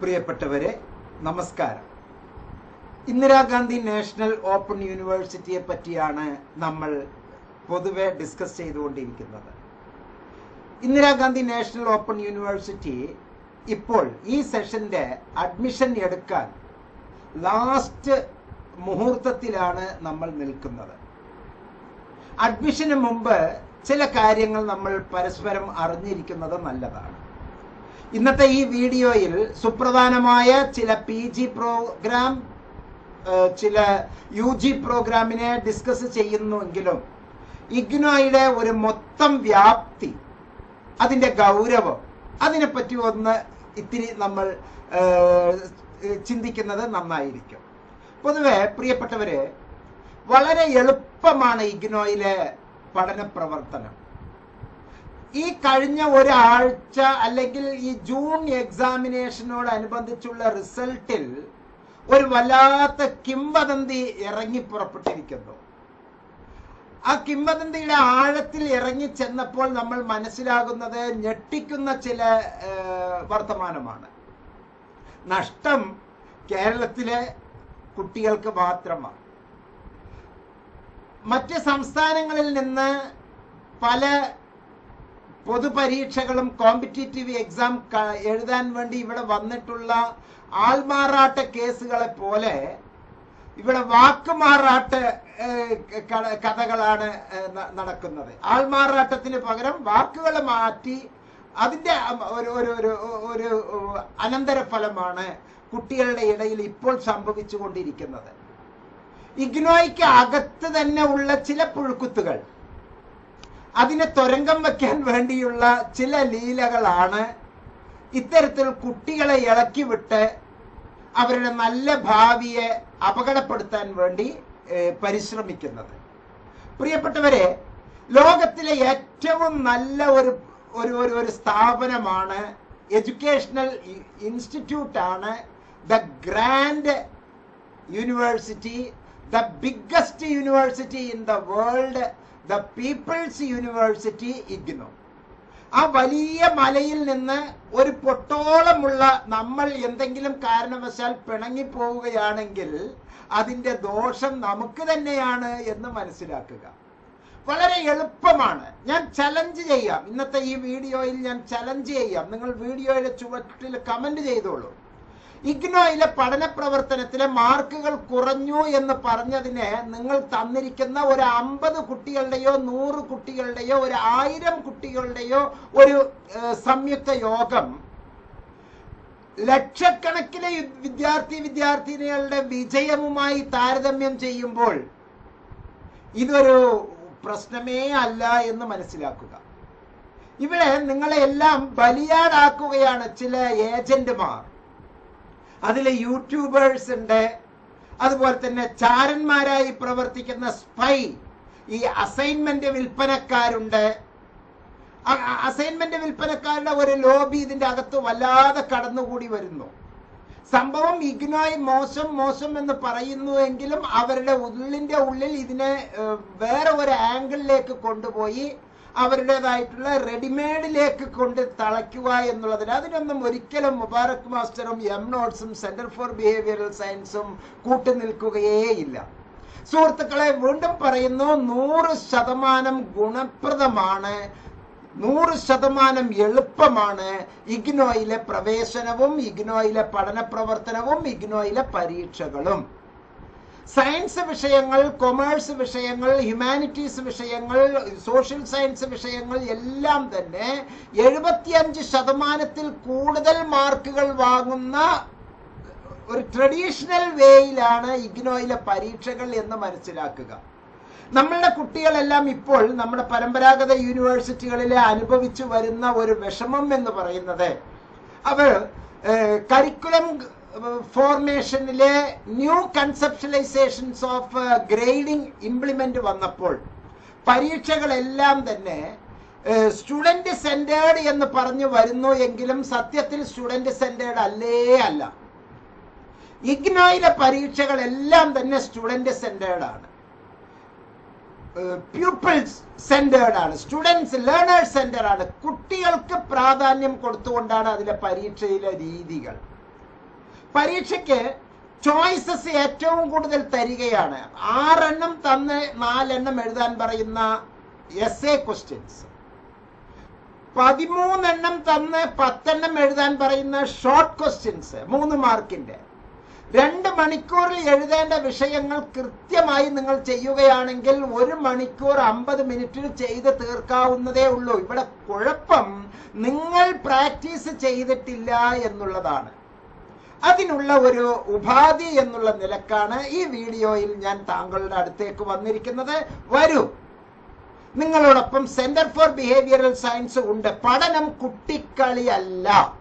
പ്രിയപ്പെട്ടവരെ നമസ്കാരം. Indira Gandhi national open യൂണിവേഴ്സിറ്റിയെ പറ്റിയാണ് നമ്മൾ പൊതുവെ ഡിസ്കസ് ചെയ്തുകൊണ്ടിരിക്കുന്നത്. ഇന്ദിരാഗാന്ധി നാഷണൽ ഓപ്പൺ യൂണിവേഴ്സിറ്റി ഇപ്പോൾ ഈ സെഷന്റെ അഡ്മിഷൻ എടുക്കാൻ ലാസ്റ്റ് മുഹൂർത്തത്തിലാണ് നമ്മൾ നിൽക്കുന്നത്. അഡ്മിഷന് മുമ്പ് ചില കാര്യങ്ങൾ നമ്മൾ പരസ്പരം അറിഞ്ഞിരിക്കുന്നത് നല്ലതാണ്. ഇന്നത്തെ ഈ വീഡിയോയിൽ സുപ്രധാനമായ ചില പി ജി പ്രോഗ്രാം ചില യു ജി പ്രോഗ്രാമിനെ ഡിസ്കസ് ചെയ്യുന്നുവെങ്കിലും ഇഗ്നോയുടെ ഒരു മൊത്തം വ്യാപ്തി അതിന്റെ ഗൗരവം അതിനെപ്പറ്റി ഒന്ന് ഇത്തിരി നമ്മൾ ചിന്തിക്കുന്നത് നന്നായിരിക്കും. പൊതുവെ പ്രിയപ്പെട്ടവരെ വളരെ എളുപ്പമാണ് ഇഗ്നോയിലെ പഠന പ്രവർത്തനം. ഈ കഴിഞ്ഞ ഒരാഴ്ച അല്ലെങ്കിൽ ഈ ജൂൺ എക്സാമിനേഷനോട് അനുബന്ധിച്ചുള്ള റിസൾട്ടിൽ ഒരു വല്ലാത്ത കിംവദന്തി ഇറങ്ങി പുറപ്പെട്ടിരിക്കുന്നു. ആ കിംവദന്തിയുടെ ആഴത്തിൽ ഇറങ്ങി ചെന്നപ്പോൾ നമ്മൾ മനസ്സിലാകുന്നത് ഞെട്ടിക്കുന്ന ചില വർത്തമാനമാണ്. നഷ്ടം കേരളത്തിലെ കുട്ടികൾക്ക് മാത്രമാണ്. മറ്റ് സംസ്ഥാനങ്ങളിൽ നിന്ന് പല പൊതുപരീക്ഷകളും കോമ്പറ്റേറ്റീവ് എക്സാം എഴുതാൻ വേണ്ടി ഇവിടെ വന്നിട്ടുള്ള ആൾമാറാട്ട കേസുകളെ പോലെ ഇവിടെ വാക്കുമാറാട്ട് കഥകളാണ് നടക്കുന്നത്. ആൾമാറാട്ടത്തിന് പകരം വാക്കുകൾ മാറ്റി അതിന്റെ ഒരു ഒരു ഒരു ഒരു അനന്തരഫലമാണ് കുട്ടികളുടെ ഇടയിൽ ഇപ്പോൾ സംഭവിച്ചുകൊണ്ടിരിക്കുന്നത്. ഇഗ്നോയ്ക്ക് അകത്ത് തന്നെ ഉള്ള ചില പുഴുക്കുത്തുകൾ. അതിനെ തുരങ്കം വെക്കാൻ വേണ്ടിയുള്ള ചില ലീലകളാണ് ഇത്തരത്തിൽ കുട്ടികളെ ഇളക്കി വിട്ട് അവരുടെ നല്ല ഭാവിയെ അപകടപ്പെടുത്താൻ വേണ്ടി പരിശ്രമിക്കുന്നത്. പ്രിയപ്പെട്ടവരെ ലോകത്തിലെ ഏറ്റവും നല്ല ഒരു ഒരു ഒരു ഒരു സ്ഥാപനമാണ് educational ഇൻസ്റ്റിറ്റ്യൂട്ടാണ് the grand university the biggest university in the world the people's university IGNOU ആ വലിയ മലയിൽ നിന്ന് ഒരു പൊട്ടോളമുള്ള നമ്മൾ എന്തെങ്കിലും കാരണവശാൽ പിണങ്ങിപ്പോവുകയാണെങ്കിൽ അതിന്റെ ദോഷം നമുക്ക് തന്നെയാണ് എന്ന് മനസ്സിലാക്കുക. വളരെ എളുപ്പമാണ്. ഞാൻ ചലഞ്ച് ചെയ്യാം. ഇന്നത്തെ ഈ വീഡിയോയിൽ ഞാൻ ചലഞ്ച് ചെയ്യാം. നിങ്ങൾ വീഡിയോയുടെ ചുവട്ടിൽ കമന്റ് ചെയ്തോളൂ. ഇഗ്നോയിലെ പഠന പ്രവർത്തനത്തിലെ മാർക്കുകൾ കുറഞ്ഞു എന്ന് പറഞ്ഞതിന് നിങ്ങൾ തന്നിരിക്കുന്ന ഒരു അമ്പത് കുട്ടികളുടെയോ നൂറ് കുട്ടികളുടെയോ ഒരു ആയിരം കുട്ടികളുടെയോ ഒരു സംയുക്ത യോഗം ലക്ഷക്കണക്കിന് യു- വിദ്യാർത്ഥി വിദ്യാർത്ഥിനികളുടെ വിജയവുമായി താരതമ്യം ചെയ്യുമ്പോൾ ഇതൊരു പ്രശ്നമേ അല്ല എന്ന് മനസ്സിലാക്കുക. ഇവിടെ നിങ്ങളെ എല്ലാം ബലിയാടാക്കുകയാണ് ചില ഏജന്റുമാർ. അതിൽ യൂട്യൂബേഴ്സ് ഉണ്ട്. അതുപോലെ തന്നെ ചാരന്മാരായി പ്രവർത്തിക്കുന്ന സ്പൈ ഈ അസൈൻമെന്റ് വിൽപ്പനക്കാരുണ്ട്. അസൈൻമെന്റ് വിൽപ്പനക്കാരുടെ ഒരു ലോബി ഇതിന്റെ അകത്ത് വല്ലാതെ കടന്നുകൂടി വരുന്നു. സംഭവം ഇഗ്നോയ് മോശം മോശം എന്ന് പറയുന്നുവെങ്കിലും അവരുടെ ഉള്ളിന്റെ ഉള്ളിൽ ഇതിനെ വേറെ ഒരു ആംഗിളിലേക്ക് കൊണ്ടുപോയി. അവരുടേതായിട്ടുള്ള റെഡിമെയ്ഡിലേക്ക് കൊണ്ട് തളയ്ക്കുക എന്നുള്ളതിന് അതിനൊന്നും ഒരിക്കലും മുബാറക് മാസ്റ്ററും എം നോട്ട്സും സെന്റർ ഫോർ ബിഹേവിയറൽ സയൻസും കൂട്ടുനിൽക്കുകയേയില്ല സുഹൃത്തുക്കളെ വീണ്ടും പറയുന്നു നൂറ് ശതമാനം ഗുണപ്രദമാണ് നൂറ് ശതമാനം എളുപ്പമാണ് ഇഗ്നോയിലെ പ്രവേശനവും ഇഗ്നോയിലെ പഠന പ്രവർത്തനവും ഇഗ്നോയിലെ പരീക്ഷകളും. സയൻസ് വിഷയങ്ങൾ കൊമേഴ്സ് വിഷയങ്ങൾ ഹ്യൂമാനിറ്റീസ് വിഷയങ്ങൾ സോഷ്യൽ സയൻസ് വിഷയങ്ങൾ എല്ലാം തന്നെ എഴുപത്തിയഞ്ച് ശതമാനത്തിൽ കൂടുതൽ മാർക്കുകൾ വാങ്ങുന്ന ഒരു ട്രഡീഷണൽ വേയിലാണ് ഇഗ്നോയിലെ പരീക്ഷകൾ എന്ന് മനസ്സിലാക്കുക. നമ്മളുടെ കുട്ടികളെല്ലാം ഇപ്പോൾ നമ്മുടെ പരമ്പരാഗത യൂണിവേഴ്സിറ്റികളിലെ അനുഭവിച്ചു വരുന്ന ഒരു വിഷമം എന്ന് പറയുന്നത്. അവർ curriculum ഫോർമേഷനിലെ new conceptualisations of grading implement വന്നപ്പോൾ പരീക്ഷകളെല്ലാം തന്നെ സ്റ്റുഡന്റ് സെന്റേർഡ് എന്ന് പറഞ്ഞു വരുന്നു എങ്കിലും സത്യത്തിൽ സ്റ്റുഡന്റ് സെന്റേർഡ് അല്ലേ അല്ല. ഇഗ്നോയിലെ പരീക്ഷകളെല്ലാം തന്നെ സ്റ്റുഡന്റ് സെന്റേർഡ് ആണ്. പ്യൂപ്പിൾസ് സെന്റേർഡ് ആണ്. സ്റ്റുഡൻസ് ലേണേഴ്സ് സെന്റർ ആണ്. കുട്ടികൾക്ക് പ്രാധാന്യം കൊടുത്തുകൊണ്ടാണ് അതിലെ പരീക്ഷയിലെ രീതികൾ. പരീക്ഷയ്ക്ക് ചോയ്സസ് ഏറ്റവും കൂടുതൽ തരികയാണ്. ആറെണ്ണം തന്ന് നാലെണ്ണം എഴുതാൻ പറയുന്ന എസ് എ ക്വസ്റ്റ്യൻസ് പതിമൂന്നെണ്ണം തന്ന് പത്തെണ്ണം എഴുതാൻ പറയുന്ന ഷോർട്ട് ക്വസ്റ്റ്യൻസ് മൂന്ന് മാർക്കിന്റെ. രണ്ട് മണിക്കൂറിൽ എഴുതേണ്ട വിഷയങ്ങൾ കൃത്യമായി നിങ്ങൾ ചെയ്യുകയാണെങ്കിൽ ഒരു മണിക്കൂർ അമ്പത് മിനിറ്റിൽ ചെയ്ത് തീർക്കാവുന്നതേ ഉള്ളൂ. ഇവിടെ കുഴപ്പം നിങ്ങൾ പ്രാക്ടീസ് ചെയ്തിട്ടില്ല എന്നുള്ളതാണ്. അതിനുള്ള ഒരു ഉപാധി എന്നുള്ള നിലക്കാണ് ഈ വീഡിയോയിൽ ഞാൻ താങ്കളുടെ അടുത്തേക്ക് വന്നിരിക്കുന്നത്. വരൂ. നിങ്ങളോടൊപ്പം സെന്റർ ഫോർ ബിഹേവിയറൽ സയൻസ് ഉണ്ട്. പഠനം കുട്ടിക്കളിയല്ല.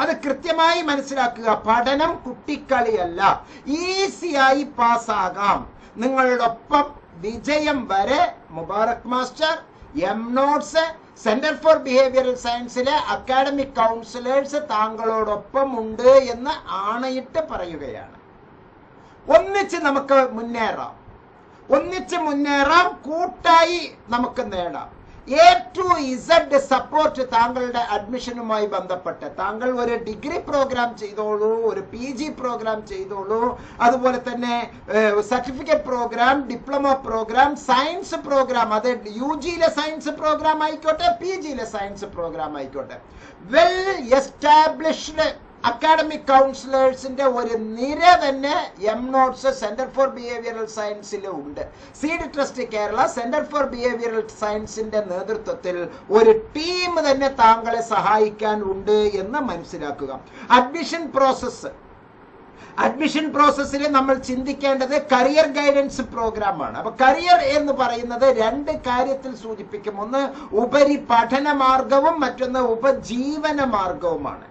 അത് കൃത്യമായി മനസ്സിലാക്കുക. പഠനം കുട്ടിക്കളിയല്ല. ഈസിയായി പാസ്സാകാം. നിങ്ങളോടൊപ്പം വിജയം വരെ. Mubarak master. M notes centre for behavioural സയൻസിലെ academic counsellors താങ്കളോടൊപ്പം ഉണ്ട് എന്ന് ആണയിട്ട് പറയുകയാണ്. ഒന്നിച്ച് നമുക്ക് മുന്നേറാം. ഒന്നിച്ച് മുന്നേറാം കൂട്ടായി നമുക്ക് നേടാം. എ ടു ഇസഡ് സപ്പോർട്ട് താങ്കളുടെ അഡ്മിഷനുമായി ബന്ധപ്പെട്ട്. താങ്കൾ ഒരു ഡിഗ്രി പ്രോഗ്രാം ചെയ്തോളൂ ഒരു പി ജി പ്രോഗ്രാം ചെയ്തോളൂ. അതുപോലെ തന്നെ certificate program diploma program science program അത് യു ജിയിലെ സയൻസ് പ്രോഗ്രാം ആയിക്കോട്ടെ പി ജിയിലെ സയൻസ് പ്രോഗ്രാം ആയിക്കോട്ടെ. വെൽ എസ്റ്റാബ്ലിഷ്ഡ് അക്കാഡമിക് കൗൺസിലേഴ്സിന്റെ ഒരു നിര തന്നെ M notes centre for behavioural സയൻസിൽ ഉണ്ട്. Seed trust Kerala centre for behavioural സയൻസിന്റെ നേതൃത്വത്തിൽ ഒരു ടീം തന്നെ താങ്കളെ സഹായിക്കാൻ ഉണ്ട് എന്ന് മനസ്സിലാക്കുക. അഡ്മിഷൻ പ്രോസസ്സ് അഡ്മിഷൻ പ്രോസസ്സിൽ നമ്മൾ ചിന്തിക്കേണ്ടത് കരിയർ ഗൈഡൻസ് പ്രോഗ്രാമാണ് അപ്പൊ കരിയർ എന്ന് പറയുന്നത് രണ്ട് കാര്യത്തിൽ സൂചിപ്പിക്കും. ഒന്ന് ഉപരി പഠന മാർഗവും മറ്റൊന്ന് ഉപജീവന മാർഗവുമാണ്.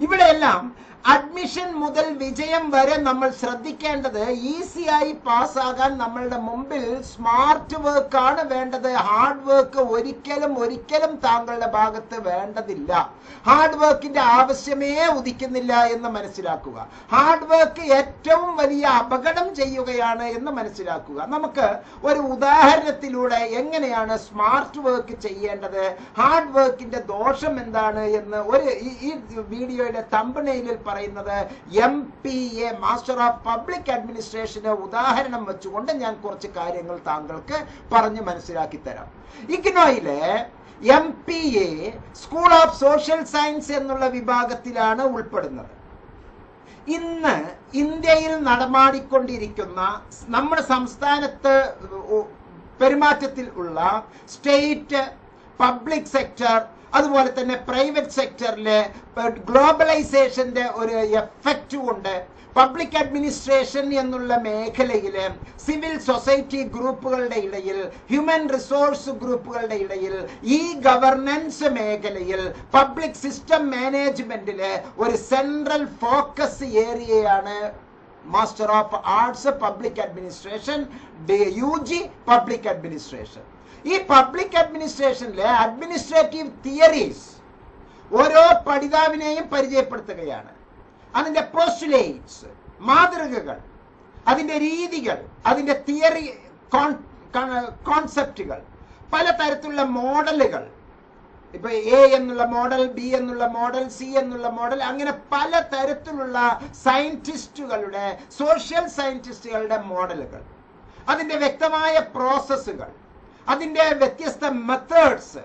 ഇവിടെയെല്ലാം അഡ്മിഷൻ മുതൽ വിജയം വരെ നമ്മൾ ശ്രദ്ധിക്കേണ്ടത് ഈസിയായി പാസ്സാകാൻ നമ്മളുടെ മുമ്പിൽ സ്മാർട്ട് വർക്ക് ആണ് വേണ്ടത്. ഹാർഡ് വർക്ക് ഒരിക്കലും ഒരിക്കലും താങ്കളുടെ ഭാഗത്ത് വേണ്ടതില്ല. ഹാർഡ് വർക്കിന്റെ ആവശ്യമേ ഉദിക്കുന്നില്ല എന്ന് മനസ്സിലാക്കുക. ഹാർഡ് വർക്ക് ഏറ്റവും വലിയ അപകടം ചെയ്യുകയാണ് എന്ന് മനസ്സിലാക്കുക. നമുക്ക് ഒരു ഉദാഹരണത്തിലൂടെ എങ്ങനെയാണ് സ്മാർട്ട് വർക്ക് ചെയ്യേണ്ടത്? ഹാർഡ് വർക്കിന്റെ ദോഷം എന്താണ് എന്ന് ഒരു ഈ- വീഡിയോയുടെ തമ്പനയിലിൽ പറയുന്നത് M P A master of public അഡ്മിനിസ്ട്രേഷന് ഉദാഹരണം വെച്ചുകൊണ്ട് ഞാൻ കുറച്ച് കാര്യങ്ങൾ താങ്കൾക്ക് പറഞ്ഞ് മനസ്സിലാക്കി തരാം. ഇഗ്നോയിലെ M P A school of social science എന്നുള്ള വിഭാഗത്തിലാണ് ഉൾപ്പെടുന്നത്. ഇന്ന് ഇന്ത്യയിൽ നടമാടിക്കൊണ്ടിരിക്കുന്ന നമ്മുടെ സംസ്ഥാനത്ത് പെരുമാറ്റത്തിൽ ഉള്ള സ്റ്റേറ്റ് പബ്ലിക് സെക്ടർ അതുപോലെ തന്നെ പ്രൈവറ്റ് സെക്ടറിലെ ഗ്ലോബലൈസേഷന്റെ ഒരു എഫക്റ്റും ഉണ്ട്. പബ്ലിക് അഡ്മിനിസ്ട്രേഷൻ എന്നുള്ള മേഖലയിൽ സിവിൽ സൊസൈറ്റി ഗ്രൂപ്പുകളുടെ ഇടയിൽ ഹ്യൂമൻ റിസോഴ്സ് ഗ്രൂപ്പുകളുടെ ഇടയിൽ ഈ ഗവർണൻസ് മേഖലയിൽ പബ്ലിക് സിസ്റ്റം മാനേജ്മെന്റിൽ ഒരു സെൻട്രൽ ഫോക്കസ് ഏരിയയാണ് master of arts public administration U G public administration ഈ പബ്ലിക് അഡ്മിനിസ്ട്രേഷനിലെ അഡ്മിനിസ്ട്രേറ്റീവ് തിയറീസ് ഓരോ പഠിതാവിനെയും പരിചയപ്പെടുത്തുകയാണ്. അതിന്റെ പോസ്റ്റുലേറ്റ്സ് മാതൃകകൾ അതിന്റെ രീതികൾ അതിന്റെ തിയറി കോൺസെപ്റ്റുകൾ പല തരത്തിലുള്ള മോഡലുകൾ. ഇപ്പൊ എ എന്നുള്ള മോഡൽ ബി എന്നുള്ള മോഡൽ സി എന്നുള്ള മോഡൽ അങ്ങനെ പല തരത്തിലുള്ള സയന്റിസ്റ്റുകളുടെ സോഷ്യൽ സയന്റിസ്റ്റുകളുടെ മോഡലുകൾ. അതിന്റെ വ്യക്തമായ പ്രോസസ്സുകൾ അതിന്റെ വ്യത്യസ്ത മെത്തേഡ്സ്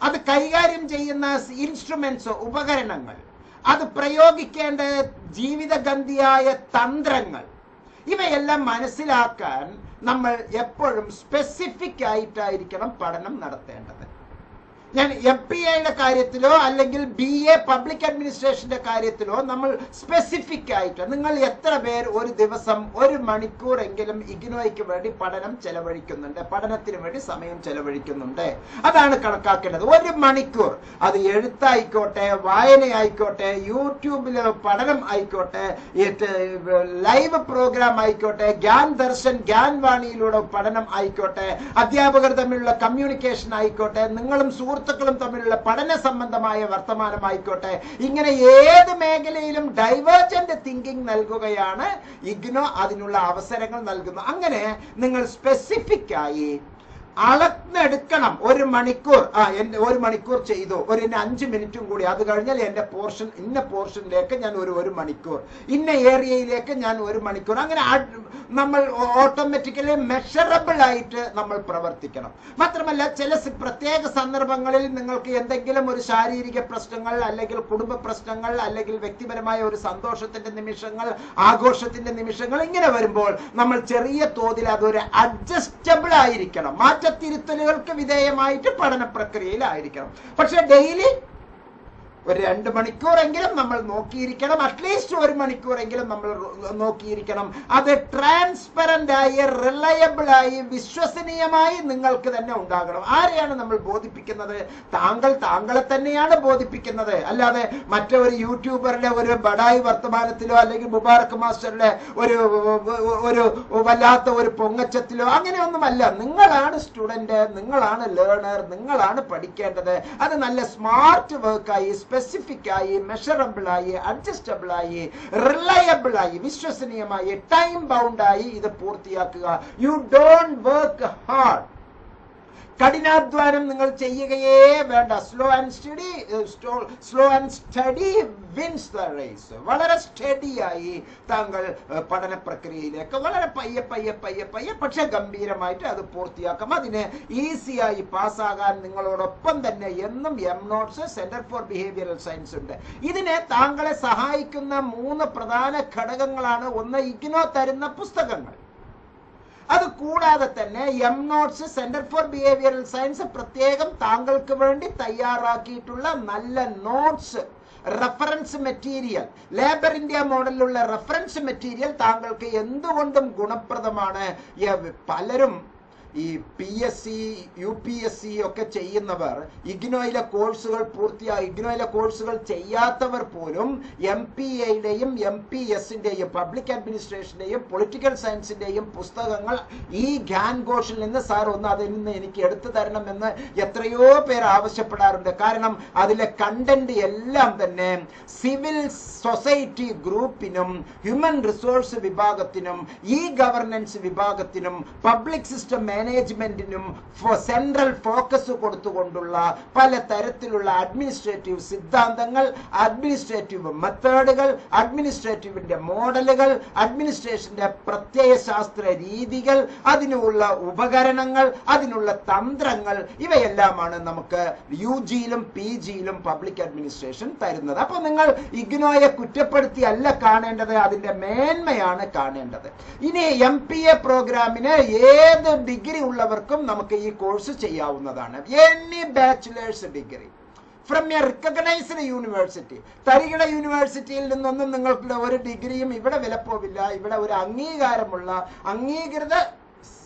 അത് കൈകാര്യം ചെയ്യുന്ന ഇൻസ്ട്രുമെന്റ്സ് ഉപകരണങ്ങൾ അത് പ്രയോഗിക്കേണ്ട ജീവിതഗന്ധിയായ തന്ത്രങ്ങൾ. ഇവയെല്ലാം മനസ്സിലാക്കാൻ നമ്മൾ എപ്പോഴും സ്പെസിഫിക് ആയിട്ടായിരിക്കണം പഠനം നടത്തേണ്ടത്. ഞാൻ എം പി എയുടെ കാര്യത്തിലോ അല്ലെങ്കിൽ ബി എ പബ്ലിക് അഡ്മിനിസ്ട്രേഷന്റെ കാര്യത്തിലോ നമ്മൾ സ്പെസിഫിക് ആയിട്ട് നിങ്ങൾ എത്ര പേർ ഒരു ദിവസം ഒരു മണിക്കൂറെങ്കിലും ഇഗ്നോയ്ക്ക് വേണ്ടി പഠനം ചെലവഴിക്കുന്നുണ്ട്? പഠനത്തിന് വേണ്ടി സമയം ചെലവഴിക്കുന്നുണ്ട്. അതാണ് കണക്കാക്കേണ്ടത്. ഒരു മണിക്കൂർ. അത് എഴുത്തായിക്കോട്ടെ വായനയായിക്കോട്ടെ യൂട്യൂബിൽ പഠനം ആയിക്കോട്ടെ ലൈവ് പ്രോഗ്രാം ആയിക്കോട്ടെ ഗ്യാൻ ദർശൻ ഗ്യാൻ വാണിയിലൂടെ പഠനം ആയിക്കോട്ടെ അധ്യാപകർ തമ്മിലുള്ള കമ്മ്യൂണിക്കേഷൻ ആയിക്കോട്ടെ നിങ്ങളും സുഹൃത്തുക്കളും തമ്മിലുള്ള പഠന സംബന്ധമായ വർത്തമാനമായിക്കോട്ടെ. ഇങ്ങനെ ഏത് മേഖലയിലും ഡൈവേർജന്റ് തിങ്കിങ് നൽകുകയാണ്. ഇഗ്നോ അതിനുള്ള അവസരങ്ങൾ നൽകുന്നു. അങ്ങനെ നിങ്ങൾ സ്പെസിഫിക് ആയി അളന്നെടുക്കണം. ഒരു മണിക്കൂർ ആ എന്റെ ഒരു മണിക്കൂർ ചെയ്തു. ഒരു ഇന്ന അഞ്ച് മിനിറ്റും കൂടി. അത് കഴിഞ്ഞാൽ എന്റെ പോർഷൻ ഇന്ന പോർഷനിലേക്ക് ഞാൻ ഒരു ഒരു മണിക്കൂർ. ഇന്ന ഏരിയയിലേക്ക് ഞാൻ ഒരു മണിക്കൂർ. അങ്ങനെ നമ്മൾ ഓട്ടോമാറ്റിക്കലി മെഷറബിൾ ആയിട്ട് നമ്മൾ പ്രവർത്തിക്കണം. മാത്രമല്ല ചില പ്രത്യേക സന്ദർഭങ്ങളിൽ നിങ്ങൾക്ക് എന്തെങ്കിലും ഒരു ശാരീരിക പ്രശ്നങ്ങൾ അല്ലെങ്കിൽ കുടുംബ പ്രശ്നങ്ങൾ അല്ലെങ്കിൽ വ്യക്തിപരമായ ഒരു സന്തോഷത്തിന്റെ നിമിഷങ്ങൾ ആഘോഷത്തിന്റെ നിമിഷങ്ങൾ ഇങ്ങനെ വരുമ്പോൾ നമ്മൾ ചെറിയ തോതിൽ അതൊരു അഡ്ജസ്റ്റബിൾ ആയിരിക്കണം. മാറ്റത്തിരുത്തലുകൾക്ക് വിധേയമായിട്ട് പഠന പ്രക്രിയയിലായിരിക്കണം പക്ഷെ ഡെയിലി ഒരു രണ്ട് മണിക്കൂറെങ്കിലും നമ്മൾ നോക്കിയിരിക്കണം. അറ്റ്ലീസ്റ്റ് ഒരു മണിക്കൂറെങ്കിലും നമ്മൾ നോക്കിയിരിക്കണം. അത് ട്രാൻസ്പെറന്റ് ആയി റിലയബിൾ ആയി വിശ്വസനീയമായി നിങ്ങൾക്ക് തന്നെ ഉണ്ടാകണം. ആരെയാണ് നമ്മൾ ബോധിപ്പിക്കുന്നത്? താങ്കൾ താങ്കളെ തന്നെയാണ് ബോധിപ്പിക്കുന്നത്. അല്ലാതെ മറ്റൊരു യൂട്യൂബറുടെ ഒരു ബഡായി വർത്തമാനത്തിലോ അല്ലെങ്കിൽ മുബാറക് മാസ്റ്ററുടെ ഒരു ഒരു വല്ലാത്ത ഒരു പൊങ്ങച്ചത്തിലോ അങ്ങനെയൊന്നുമല്ല. നിങ്ങളാണ് സ്റ്റുഡന്റ് നിങ്ങളാണ് ലേണർ നിങ്ങളാണ് പഠിക്കേണ്ടത്. അത് നല്ല സ്മാർട്ട് വർക്കായി സ്പെസിഫിക് ആയി മെഷറബിൾ ആയി അഡ്ജസ്റ്റബിൾ ആയി റിലയബിൾ ആയി വിശ്വസനീയമായി ടൈം ബൗണ്ട് ആയി ഇത് പൂർത്തിയാക്കുക യു ഡോണ്ട് വർക്ക് ഹാർഡ് കഠിനാധ്വാനം നിങ്ങൾ ചെയ്യുകയേ വേണ്ട. Slow and steady slow and steady wins the race വളരെ സ്റ്റഡിയായി താങ്കൾ ഏഹ്, പഠന പ്രക്രിയയിലേക്ക് വളരെ പയ്യെ പയ്യെ പയ്യെ പയ്യെ പക്ഷെ ഗംഭീരമായിട്ട് അത് പൂർത്തിയാക്കാം. അതിന് ഈസിയായി പാസ്സാകാൻ നിങ്ങളോടൊപ്പം തന്നെ എന്നും M notes centre for behavioural science ഉണ്ട്. ഇതിനെ താങ്കളെ സഹായിക്കുന്ന മൂന്ന് പ്രധാന ഘടകങ്ങളാണ്. ഒന്ന് ഇഗ്നോ തരുന്ന പുസ്തകങ്ങൾ. അത് കൂടാതെ തന്നെ M notes centre for behavioural science പ്രത്യേകം താങ്കൾക്ക് വേണ്ടി തയ്യാറാക്കിയിട്ടുള്ള നല്ല notes reference material Labour India മോഡലിലുള്ള reference material താങ്കൾക്ക് എന്തുകൊണ്ടും ഗുണപ്രദമാണ്? പലരും ഈ P S C U P S C ഒക്കെ ചെയ്യുന്നവർ ഇഗ്നോയിലെ കോഴ്സുകൾ പൂർത്തിയാ ഇഗ്നോയിലെ കോഴ്സുകൾ ചെയ്യാത്തവർ പോലും എം പി എയുടെയും എം പി എസിന്റെയും പബ്ലിക് അഡ്മിനിസ്ട്രേഷന്റെയും പൊളിറ്റിക്കൽ സയൻസിന്റെയും പുസ്തകങ്ങൾ ഈ ഗ്യാൻ ഘോഷിൽ നിന്ന് സാർ ഒന്ന് അതിൽ നിന്ന് എനിക്ക് എടുത്തു തരണമെന്ന് എത്രയോ പേർ ആവശ്യപ്പെടാറുണ്ട്. കാരണം അതിലെ കണ്ടന്റ് എല്ലാം തന്നെ സിവിൽ സൊസൈറ്റി ഗ്രൂപ്പിനും ഹ്യൂമൻ റിസോഴ്സ് വിഭാഗത്തിനും ഈ ഗവർണൻസ് വിഭാഗത്തിനും പബ്ലിക് സിസ്റ്റം മാനേജ്മെന്റിനും സെൻട്രൽ ഫോക്കസ് കൊടുത്തുകൊണ്ടുള്ള പല തരത്തിലുള്ള അഡ്മിനിസ്ട്രേറ്റീവ് സിദ്ധാന്തങ്ങൾ അഡ്മിനിസ്ട്രേറ്റീവ് മെത്തേഡുകൾ അഡ്മിനിസ്ട്രേറ്റീവിന്റെ മോഡലുകൾ അഡ്മിനിസ്ട്രേഷന്റെ പ്രത്യയശാസ്ത്ര രീതികൾ അതിനുള്ള ഉപകരണങ്ങൾ അതിനുള്ള തന്ത്രങ്ങൾ ഇവയെല്ലാമാണ് നമുക്ക് യു ജിയിലും പി ജിയിലും പബ്ലിക് അഡ്മിനിസ്ട്രേഷൻ തരുന്നത്. അപ്പൊ നിങ്ങൾ ഇഗ്നോയെ കുറ്റപ്പെടുത്തി അല്ല കാണേണ്ടത് അതിന്റെ മേന്മയാണ് കാണേണ്ടത്. ഇനി എം പി എ പ്രോഗ്രാമിന് ഏത് ഡിഗ്രി ഉള്ളവർക്കും നമുക്ക് ഈ കോഴ്സ് ചെയ്യാവുന്നതാണ്. Any bachelor's degree from a recognised university തരികിട യൂണിവേഴ്സിറ്റിയിൽ നിന്നൊന്നും നിങ്ങൾക്ക് ഒരു ഡിഗ്രിയും ഇവിടെ വിലപ്പോവില്ല. ഇവിടെ ഒരു അംഗീകാരമുള്ള അംഗീകൃത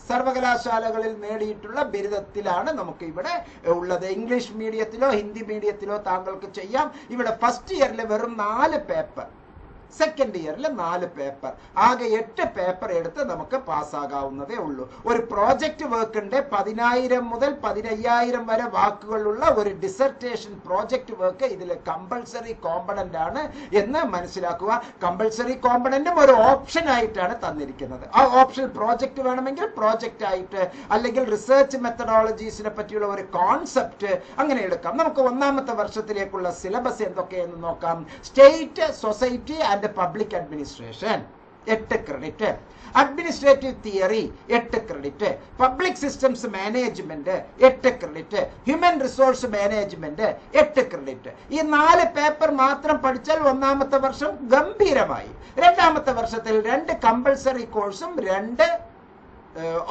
സർവകലാശാലകളിൽ നേടിയിട്ടുള്ള ബിരുദത്തിലാണ് നമുക്ക് ഇവിടെ ഉള്ളത്. ഇംഗ്ലീഷ് മീഡിയത്തിലോ ഹിന്ദി മീഡിയത്തിലോ താങ്കൾക്ക് ചെയ്യാം. ഇവിടെ ഫസ്റ്റ് ഇയറിൽ വെറും നാല് പേപ്പർ സെക്കൻഡ് ഇയറിൽ നാല് പേപ്പർ ആകെ എട്ട് പേപ്പർ എടുത്ത് നമുക്ക് പാസ്സാകാവുന്നതേ ഉള്ളൂ. ഒരു പ്രോജക്റ്റ് വർക്കിന്റെ പതിനായിരം മുതൽ പതിനയ്യായിരം വരെ വാക്കുകളുള്ള ഒരു ഡിസർട്ടേഷൻ പ്രോജക്റ്റ് വർക്ക് ഇതിൽ കമ്പൾസറി കോമ്പണന്റ് ആണ് എന്ന് മനസ്സിലാക്കുക. കമ്പൾസറി കോമ്പണന്റും ഒരു ഓപ്ഷൻ ആയിട്ടാണ് തന്നിരിക്കുന്നത്. ആ ഓപ്ഷൻ പ്രോജക്റ്റ് വേണമെങ്കിൽ പ്രോജക്റ്റ് ആയിട്ട് അല്ലെങ്കിൽ റിസർച്ച് മെത്തഡോളജീസിനെ പറ്റിയുള്ള ഒരു കോൺസെപ്റ്റ് അങ്ങനെ എടുക്കാം. നമുക്ക് ഒന്നാമത്തെ വർഷത്തിലേക്കുള്ള സിലബസ് എന്തൊക്കെയെന്ന് നോക്കാം. State society and public administration എട്ട് ക്രെഡിറ്റ് അഡ്മിനിസ്ട്രേറ്റീവ് തിയറി എട്ട് ക്രെഡിറ്റ് പബ്ലിക് സിസ്റ്റംസ് മാനേജ്മെന്റ് എട്ട് ക്രെഡിറ്റ് ഹ്യൂമൻ റിസോഴ്സ് മാനേജ്മെന്റ് എട്ട് ക്രെഡിറ്റ് ഈ നാല് പേപ്പർ മാത്രം പഠിച്ചാൽ ഒന്നാമത്തെ വർഷം ഗംഭീരമായി. രണ്ടാമത്തെ വർഷത്തിൽ രണ്ട് കമ്പൾസറി കോഴ്സും രണ്ട്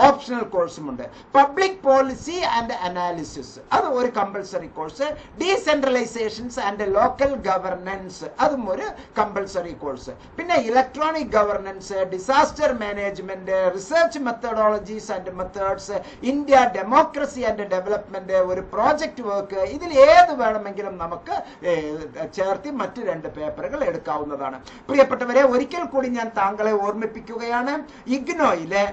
ഓപ്ഷണൽ കോഴ്സും ഉണ്ട്. പബ്ലിക് പോളിസി ആൻഡ് അനാലിസിസ് അത് ഒരു compulsory course decentralisations and local governance അതും ഒരു കമ്പൾസറി കോഴ്സ് പിന്നെ electronic governance disaster management research methodologies and methods India democracy and development ഒരു പ്രോജക്റ്റ് വർക്ക് ഇതിൽ ഏത് വേണമെങ്കിലും നമുക്ക് ചേർത്തി മറ്റ് രണ്ട് പേപ്പറുകൾ എടുക്കാവുന്നതാണ്. പ്രിയപ്പെട്ടവരെ ഒരിക്കൽ കൂടി ഞാൻ താങ്കളെ ഓർമ്മിപ്പിക്കുകയാണ്. ഇഗ്നോയിലെ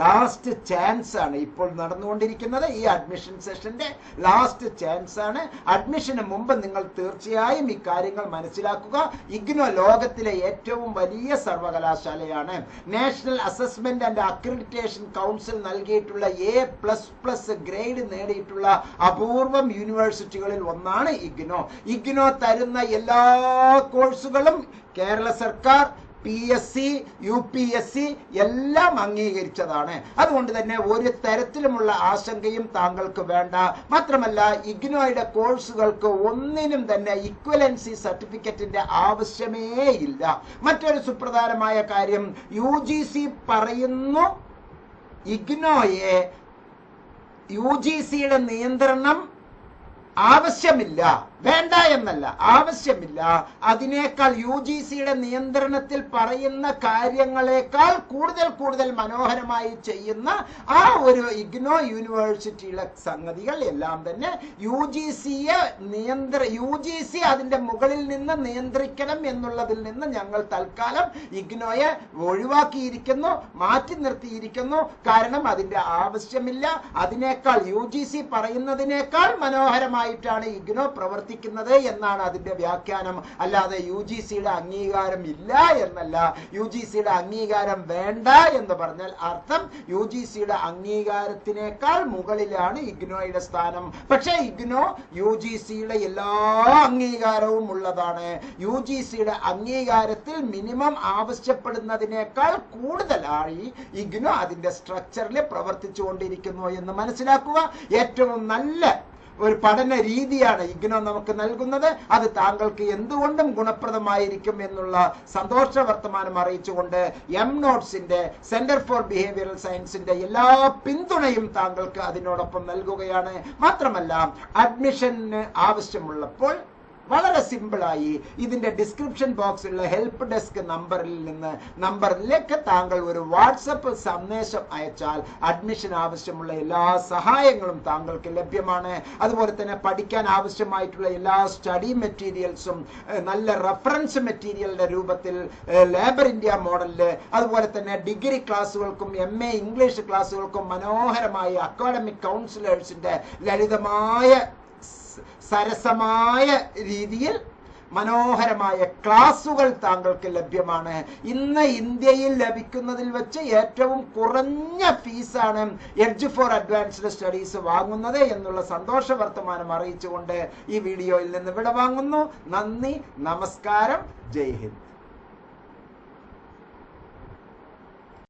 ലാസ്റ്റ് ചാൻസ് ആണ് ഇപ്പോൾ നടന്നുകൊണ്ടിരിക്കുന്നത്. ഈ അഡ്മിഷൻ സെഷന്റെ ലാസ്റ്റ് ചാൻസ് ആണ്. അഡ്മിഷന് മുമ്പ് നിങ്ങൾ തീർച്ചയായും ഈ കാര്യങ്ങൾ മനസ്സിലാക്കുക. ഇഗ്നോ ലോകത്തിലെ ഏറ്റവും വലിയ സർവകലാശാലയാണ്. National assessment and accreditation council നൽകിയിട്ടുള്ള എ പ്ലസ് പ്ലസ് ഗ്രേഡ് നേടിയിട്ടുള്ള അപൂർവം യൂണിവേഴ്സിറ്റികളിൽ ഒന്നാണ് ഇഗ്നോ. ഇഗ്നോ തരുന്ന എല്ലാ കോഴ്സുകളും കേരള സർക്കാർ P S C U P S C എല്ലാം അംഗീകരിച്ചതാണ്. അതുകൊണ്ട് തന്നെ ഒരു തരത്തിലുമുള്ള ആശങ്കയും താങ്കൾക്ക് വേണ്ട. മാത്രമല്ല ഇഗ്നോയുടെ കോഴ്സുകൾക്ക് ഒന്നിനും തന്നെ ഇക്വലൻസി സർട്ടിഫിക്കറ്റിന്റെ ആവശ്യമേ ഇല്ല. മറ്റൊരു സുപ്രധാനമായ കാര്യം യു ജി സി പറയുന്നു ഇഗ്നോയെ യു ജി സിയുടെ നിയന്ത്രണം ആവശ്യമില്ല. വേണ്ട എന്നല്ല ആവശ്യമില്ല. അതിനേക്കാൾ യു ജി സിയുടെ നിയന്ത്രണത്തിൽ പറയുന്ന കാര്യങ്ങളെക്കാൾ കൂടുതൽ കൂടുതൽ മനോഹരമായി ചെയ്യുന്ന ആ ഒരു ഇഗ്നോ യൂണിവേഴ്സിറ്റിയുടെ സംഗതികൾ എല്ലാം തന്നെ യു ജി സിയെ നിയന്ത്ര യു ജി സി അതിന്റെ മുകളിൽ നിന്ന് നിയന്ത്രിക്കണം എന്നുള്ളതിൽ നിന്ന് ഞങ്ങൾ തൽക്കാലം ഇഗ്നോയെ ഒഴിവാക്കിയിരിക്കുന്നു മാറ്റി നിർത്തിയിരിക്കുന്നു. കാരണം അതിന്റെ ആവശ്യമില്ല. അതിനേക്കാൾ യു ജി സി പറയുന്നതിനേക്കാൾ മനോഹരമായിട്ടാണ് ഇഗ്നോ പ്രവർത്തി പ്രവർത്തിക്കുന്നത് എന്നാണ് അതിന്റെ വ്യാഖ്യാനം. അല്ലാതെ യു ജി സിയുടെ അംഗീകാരം ഇല്ല എന്നല്ല. യു ജി സിയുടെ അംഗീകാരം വേണ്ട എന്ന് പറഞ്ഞാൽ അർത്ഥം യു ജി സിയുടെ അംഗീകാരത്തിനേക്കാൾ മുകളിലാണ് ഇഗ്നോയുടെ സ്ഥാനം. പക്ഷേ ഇഗ്നോ യു ജി സിയുടെ എല്ലാ അംഗീകാരവും ഉള്ളതാണ്. യു ജി സിയുടെ അംഗീകാരത്തിൽ മിനിമം ആവശ്യപ്പെടുന്നതിനേക്കാൾ കൂടുതലായി ഇഗ്നോ അതിന്റെ സ്ട്രക്ചറിൽ പ്രവർത്തിച്ചുകൊണ്ടിരിക്കുന്നു എന്ന് മനസ്സിലാക്കുക. ഏറ്റവും നല്ല ഒരു പഠന രീതിയാണ് ഇഗ്നോ നമുക്ക് നൽകുന്നത്. അത് താങ്കൾക്ക് എന്തുകൊണ്ടും ഗുണപ്രദമായിരിക്കും എന്നുള്ള സന്തോഷ വർത്തമാനം അറിയിച്ചുകൊണ്ട് എം നോട്ട്സിന്റെ സെന്റർ ഫോർ ബിഹേവിയറൽ സയൻസിന്റെ എല്ലാ പിന്തുണയും താങ്കൾക്ക് അതിനോടൊപ്പം നൽകുകയാണ്. മാത്രമല്ല അഡ്മിഷന് ആവശ്യമുള്ളപ്പോൾ വളരെ സിമ്പിളായി ഇതിന്റെ ഡിസ്ക്രിപ്ഷൻ ബോക്സിലുള്ള ഹെൽപ്പ് ഡെസ്ക് നമ്പറിൽ നിന്ന് നമ്പറിലേക്ക് താങ്കൾ ഒരു വാട്സപ്പ് സന്ദേശം അയച്ചാൽ അഡ്മിഷൻ ആവശ്യമുള്ള എല്ലാ സഹായങ്ങളും താങ്കൾക്ക് ലഭ്യമാണ്. അതുപോലെ തന്നെ പഠിക്കാൻ ആവശ്യമായിട്ടുള്ള എല്ലാ സ്റ്റഡി മെറ്റീരിയൽസും നല്ല റെഫറൻസ് മെറ്റീരിയലിന്റെ രൂപത്തിൽ ലേബർ ഇന്ത്യ മോഡലിൽ അതുപോലെ തന്നെ ഡിഗ്രി ക്ലാസ്സുകൾക്കും എം എ ഇംഗ്ലീഷ് ക്ലാസ്സുകൾക്കും മനോഹരമായ അക്കാഡമിക് കൗൺസിലേഴ്സിന്റെ ലളിതമായ സരസമായ രീതിയിൽ മനോഹരമായ ക്ലാസുകൾ താങ്കൾക്ക് ലഭ്യമാണ്. ഇന്ന് ഇന്ത്യയിൽ ലഭിക്കുന്നതിൽ വെച്ച് ഏറ്റവും കുറഞ്ഞ ഫീസാണ് എഡ്ജ് ഫോർ അഡ്വാൻസ്ഡ് സ്റ്റഡീസ് വാങ്ങുന്നത് എന്നുള്ള സന്തോഷ വർത്തമാനം അറിയിച്ചുകൊണ്ട് ഈ വീഡിയോയിൽ നിന്ന് വിട വാങ്ങുന്നു. നന്ദി നമസ്കാരം. ജയ് ഹിന്ദ്.